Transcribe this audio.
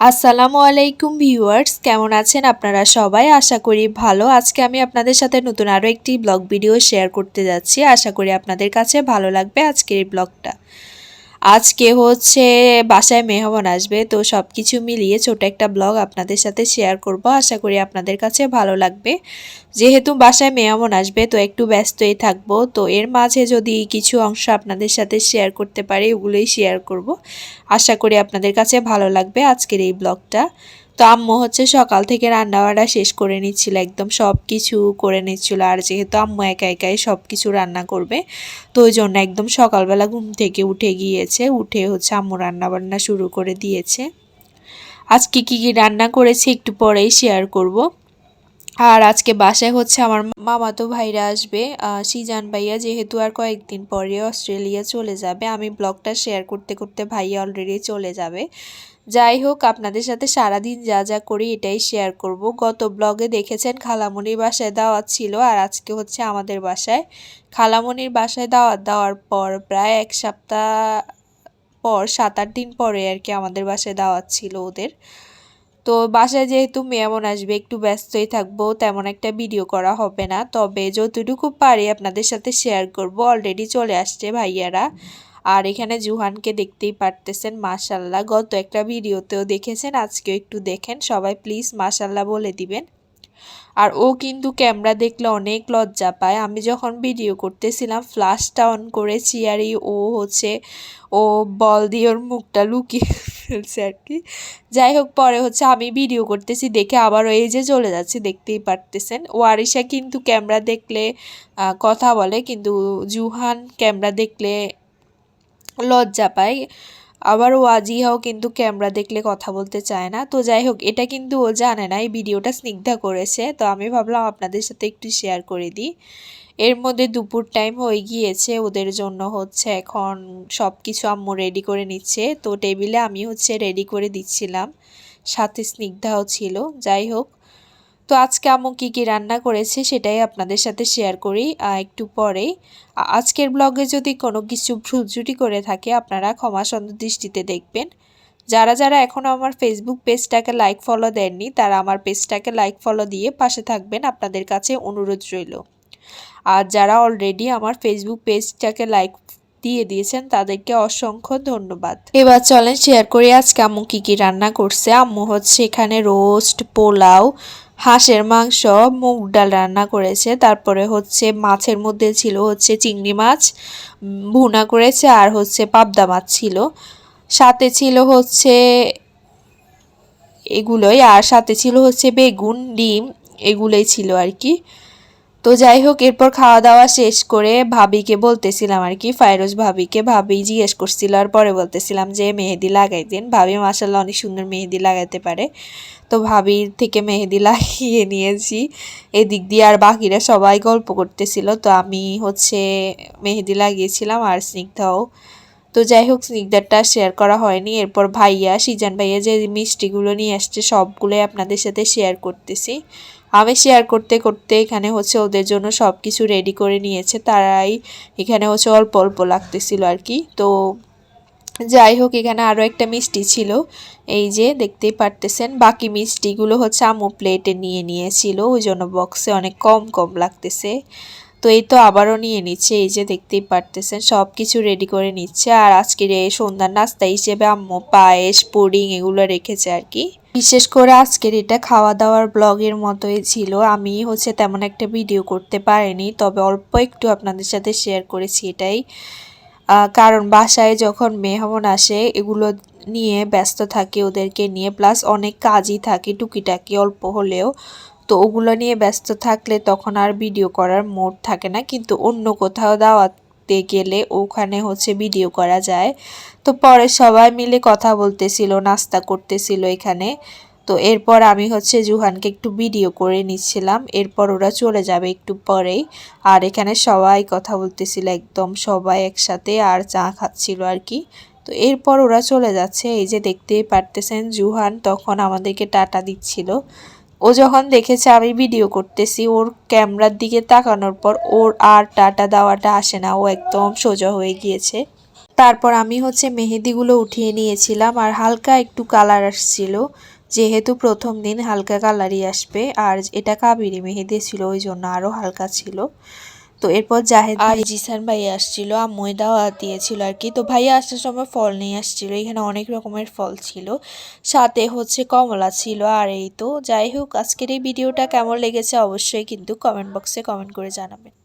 আসসালামু আলাইকুম ভিউয়ার্স, কেমন আছেন আপনারা সবাই? আশা করি ভালো। আজকে আমি আপনাদের সাথে নতুন আরও একটি ব্লগ ভিডিও শেয়ার করতে যাচ্ছি। আশা করি আপনাদের কাছে ভালো লাগবে আজকের এই ব্লগটা। আজকে হচ্ছে বাসায় মেহমান আসবে, তো সব কিছু মিলিয়ে ছোট একটা ব্লগ আপনাদের সাথে শেয়ার করব। আশা করি আপনাদের কাছে ভালো লাগবে। যেহেতু বাসায় মেহমান আসবে, তো একটু ব্যস্তই থাকব, তো এর মাঝে যদি কিছু অংশ আপনাদের সাথে শেয়ার করতে পারি, ওগুলোই শেয়ার করব। আশা করি আপনাদের কাছে ভালো লাগবে আজকের এই ব্লগটা। তো আম্মু হচ্ছে সকাল থেকে রান্নাবাড়া শেষ করে নিচ্ছিল, একদম সব কিছু করে নিচ্ছিল। আর যেহেতু আম্মু একা একাই সব কিছু রান্না করবে, তো ওই জন্য একদম সকালবেলা ঘুম থেকে উঠে গিয়েছে, উঠে হচ্ছে আম্মু রান্না বান্না শুরু করে দিয়েছে। আজকে কী কী রান্না করেছি একটু পরেই শেয়ার করব। আর আজকে বাসায় হচ্ছে আমার মামাতো ভাইরা আসবে। সিজান ভাইয়া যেহেতু আর কয়েকদিন পরে অস্ট্রেলিয়া চলে যাবে, আমি ব্লগটা শেয়ার করতে করতে ভাইয়া অলরেডি চলে যাবে। যাই হোক, আপনাদের সাথে সারাদিন যা যা করি এটাই শেয়ার করব। গত ব্লগে দেখেছেন খালামণির বাসায় দাওয়াত ছিল আর আজকে হচ্ছে আমাদের বাসায়। খালামণির বাসায় দাওয়াত দেওয়ার পর প্রায় এক সপ্তাহ পর সাত আট দিন পরে আর কি আমাদের বাসায় দাওয়াত ছিল ওদের। তো বাসায় যেহেতু মেয়ামন আসবে, একটু ব্যস্তই থাকব, তেমন একটা ভিডিও করা হবে না। তবে যতটুকু পারি আপনাদের সাথে শেয়ার করব। অলরেডি চলে আসছে ভাইয়ারা। আর এখানে জুহানকে দেখতেই পারতেছেন, মাশাল্লাহ। গত একটা ভিডিওতেও দেখেছেন, আজকেও একটু দেখেন। সবাই প্লিজ মাশাল্লাহ বলে দিবেন। আর ও কিন্তু ক্যামেরা দেখলে অনেক লজ্জা পায়। আমি যখন ভিডিও করতেছিলাম ফ্লাশটা অন করেছি আর এই ও হচ্ছে, ও বল দিয়ে ওর মুখটা লুকিয়ে ফেলছে আর কি। যাই হোক, পরে হচ্ছে আমি ভিডিও করতেছি দেখে আবার এই যে চলে যাচ্ছে, দেখতেই পারতেছেন। ও আরিশা কিন্তু ক্যামেরা দেখলে কথা বলে, কিন্তু জুহান ক্যামেরা দেখলে লজ্জা পায়। আবার ও ওয়াজিহাও কিন্তু ক্যামেরা দেখলে কথা বলতে চায় না। তো যাই হোক এটা কিন্তু ও জানে না, এই ভিডিওটা স্নিগ্ধা করেছে। তো আমি ভাবলাম আপনাদের সাথে একটু শেয়ার করে দিই। এর মধ্যে দুপুর টাইম হয়ে গিয়েছে, ওদের জন্য হচ্ছে এখন সব কিছু আম্মু রেডি করে নিচ্ছে। তো টেবিলে আমি হচ্ছে রেডি করে দিচ্ছিলাম। সাথে স্নিগ্ধাও ছিল। যাই হোক তো আজকে আম্মু কী কী রান্না করেছে সেটাই আপনাদের সাথে শেয়ার করি। একটু পরেই আজকের ব্লগে যদি কোনো কিছু ভুলজুটি করে থাকে, আপনারা ক্ষমা সুন্দর দৃষ্টিতে দেখবেন। যারা যারা এখনও আমার ফেসবুক পেজটাকে লাইক ফলো দেননি, তারা আমার পেজটাকে লাইক ফলো দিয়ে পাশে থাকবেন। আপনাদের কাছে অনুরোধ রইল। আর যারা অলরেডি আমার ফেসবুক পেজটাকে লাইক দিয়ে দিয়েছেন, তাদেরকে অসংখ্য ধন্যবাদ। এবার চলেন শেয়ার করি আজকে আম্মু কী কী রান্না করছে। আম্মু হচ্ছে এখানে রোস্ট পোলাও হাঁসের মাংস, মুগ ডাল রান্না করেছে। তারপরে হচ্ছে মাছের মধ্যে ছিল হচ্ছে চিংড়ি মাছ ভুনা করেছে আর হচ্ছে পাবদা মাছ ছিল। সাথে ছিল হচ্ছে এগুলোই আর সাথে ছিল হচ্ছে বেগুন, ডিম, এগুলোই ছিল আর কি। তো যাই হোক, এরপর খাওয়া দাওয়া শেষ করে ভাবিকে বলতেছিলাম আর কি ফাইরোজ ভাবিকে। ভাবি জিজ্ঞেস করছিল আর পরে বলতেছিলাম যে, মেহেদি লাগাই দিন। ভাবি মাসাল্লাহ অনেক সুন্দর মেহেদি লাগাইতে পারে। তো ভাবির থেকে মেহেদি লাগিয়ে নিয়েছি। এদিক দিয়ে আর বাকিরা সবাই গল্প করতেছিল। তো আমি হচ্ছে মেহেদি লাগিয়েছিলাম আর স্নিগ্ধাও তো যাই হোক, স্নিগ্ধারটা শেয়ার করা হয়নি। এরপর ভাইয়া, সিজান ভাইয়া যে মিষ্টিগুলো নিয়ে আসছে, সবগুলোই আপনাদের সাথে শেয়ার করতেছি। আমি শেয়ার করতে করতে এখানে হচ্ছে ওদের জন্য সব কিছু রেডি করে নিয়েছে। তারাই এখানে হচ্ছে অল্প অল্প লাগতেছিল আর কি। তো যাই হোক, এখানে আরও একটা মিষ্টি ছিল। এই যে দেখতেই পারতেছেন, বাকি মিষ্টিগুলো হচ্ছে আমু প্লেটে নিয়ে নিয়েছিল। ওই জন্য বক্সে অনেক কম কম লাগতেছে। তো এই তো আবারও নিয়ে নিচ্ছে, এই যে দেখতেই পারতেছেন সব কিছু রেডি করে নিচ্ছে। আর আজকের এই সন্ধ্যার নাস্তা হিসেবে আম্মু পায়েস, পুডিং এগুলো রেখেছে আর কি। বিশেষ করে আজকের এটা খাওয়া দাওয়ার ব্লগের মতোই ছিল। আমি হচ্ছে তেমন একটা ভিডিও করতে পারিনি, তবে অল্প একটু আপনাদের সাথে শেয়ার করেছি এটাই। কারণ বাসায় যখন মেহমান আসে, এগুলো নিয়ে ব্যস্ত থাকে ওদেরকে নিয়ে প্লাস অনেক কাজই থাকে টুকিটাকি অল্প হলেও। তো ওগুলো নিয়ে ব্যস্ত থাকলে তখন আর ভিডিও করার মোড থাকে না। কিন্তু অন্য কোথাও দাওয়াতে গেলে ওখানে হচ্ছে ভিডিও করা যায়। তো পরে সবাই মিলে কথা বলতেছিল, নাস্তা করতেছিল এখানে। তো এরপর আমি হচ্ছে জুহানকে একটু ভিডিও করে নিচ্ছিলাম। এরপর ওরা চলে যাবে একটু পরেই। আর এখানে সবাই কথা বলতেছিল একদম, সবাই একসাথে আর চা খাচ্ছিল আর কি। তো এরপর ওরা চলে যাচ্ছে। এই যে দেখতেই পারতেছেন, জুহান তখন আমাদেরকে টাটা দিচ্ছিল। ও যখন দেখেছে আমি ভিডিও করতেছি, ওর ক্যামেরার দিকে তাকানোর পর ওর আর টাটা দেওয়াটা আসে না। ও একদম সোজা হয়ে গিয়েছে। তারপর আমি হচ্ছে মেহেদিগুলো উঠিয়ে নিয়েছিলাম আর হালকা একটু কালার আসছিল। যেহেতু প্রথম দিন হালকা কালারই আসবে, আর এটা কাবেরি মেহেদি ছিল, ওই জন্য আরও হালকা ছিল। তো এরপর জাহেদ আর জিসান ভাই আসছিল আম্মুই ময়দাও দিয়েছিল আর কি। তো ভাইয়া আসার সময় ফল নিয়ে আসছিল এখানে অনেক রকমের ফল ছিল। সাথে হচ্ছে কমলা ছিল আর এই তো। যাই হোক আজকের এই ভিডিওটা কেমন লেগেছে অবশ্যই কিন্তু কমেন্ট বক্সে কমেন্ট করে জানাবেন।